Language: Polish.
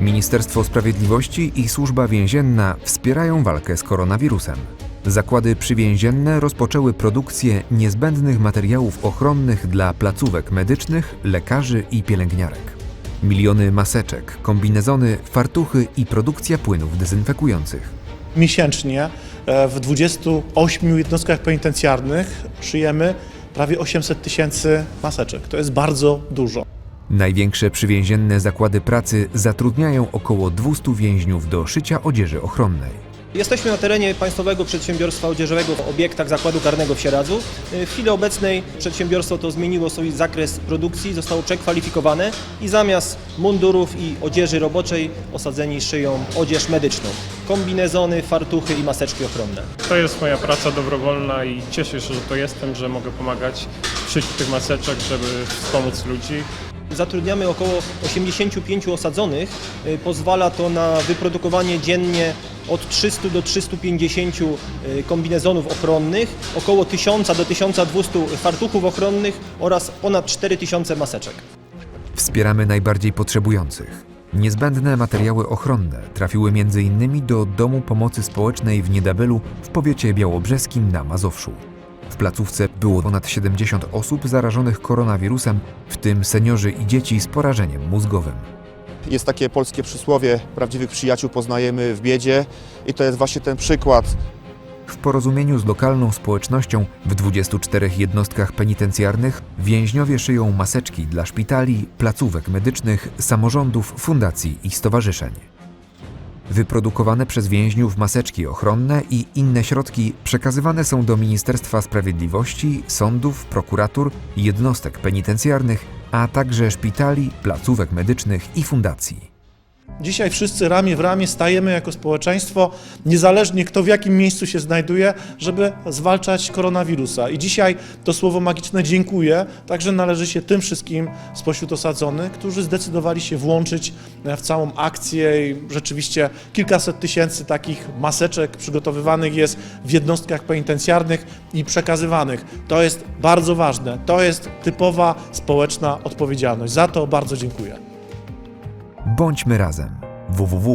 Ministerstwo Sprawiedliwości i Służba Więzienna wspierają walkę z koronawirusem. Zakłady przywięzienne rozpoczęły produkcję niezbędnych materiałów ochronnych dla placówek medycznych, lekarzy i pielęgniarek. Miliony maseczek, kombinezony, fartuchy i produkcja płynów dezynfekujących. Miesięcznie e, w 28 jednostkach penitencjarnych szyjemy prawie 800 tysięcy maseczek. To jest bardzo dużo. Największe przywięzienne zakłady pracy zatrudniają około 200 więźniów do szycia odzieży ochronnej. Jesteśmy na terenie Państwowego Przedsiębiorstwa Odzieżowego w obiektach zakładu karnego w Sieradzu. W chwili obecnej przedsiębiorstwo to zmieniło swój zakres produkcji, zostało przekwalifikowane i zamiast mundurów i odzieży roboczej osadzeni szyją odzież medyczną. Kombinezony, fartuchy i maseczki ochronne. To jest moja praca dobrowolna i cieszę się, że to jestem, że mogę pomagać w szyciu tych maseczek, żeby wspomóc ludzi. Zatrudniamy około 85 osadzonych. Y, Pozwala to na wyprodukowanie dziennie od 300 do 350 y, kombinezonów ochronnych, około 1000 do 1200 fartuchów ochronnych oraz ponad 4000 maseczek. Wspieramy najbardziej potrzebujących. Niezbędne materiały ochronne trafiły m.in. do Domu Pomocy Społecznej w Niedabylu w powiecie białobrzeskim na Mazowszu. W placówce było ponad 70 osób zarażonych koronawirusem, w tym seniorzy i dzieci z porażeniem mózgowym. Jest takie polskie przysłowie, prawdziwych przyjaciół poznajemy w biedzie i to jest właśnie ten przykład. W porozumieniu z lokalną społecznością w 24 jednostkach penitencjarnych więźniowie szyją maseczki dla szpitali, placówek medycznych, samorządów, fundacji i stowarzyszeń. Wyprodukowane przez więźniów maseczki ochronne i inne środki przekazywane są do Ministerstwa Sprawiedliwości, sądów, prokuratur, jednostek penitencjarnych, a także szpitali, placówek medycznych i fundacji. Dzisiaj wszyscy ramię w ramię stajemy jako społeczeństwo, niezależnie kto w jakim miejscu się znajduje, żeby zwalczać koronawirusa. I dzisiaj to słowo magiczne dziękuję także należy się tym wszystkim spośród osadzonych, którzy zdecydowali się włączyć w całą akcję i rzeczywiście kilkaset tysięcy takich maseczek przygotowywanych jest w jednostkach penitencjarnych i przekazywanych. To jest bardzo ważne. To jest typowa społeczna odpowiedzialność. Za to bardzo dziękuję. Bądźmy razem. www.ms.gov.pl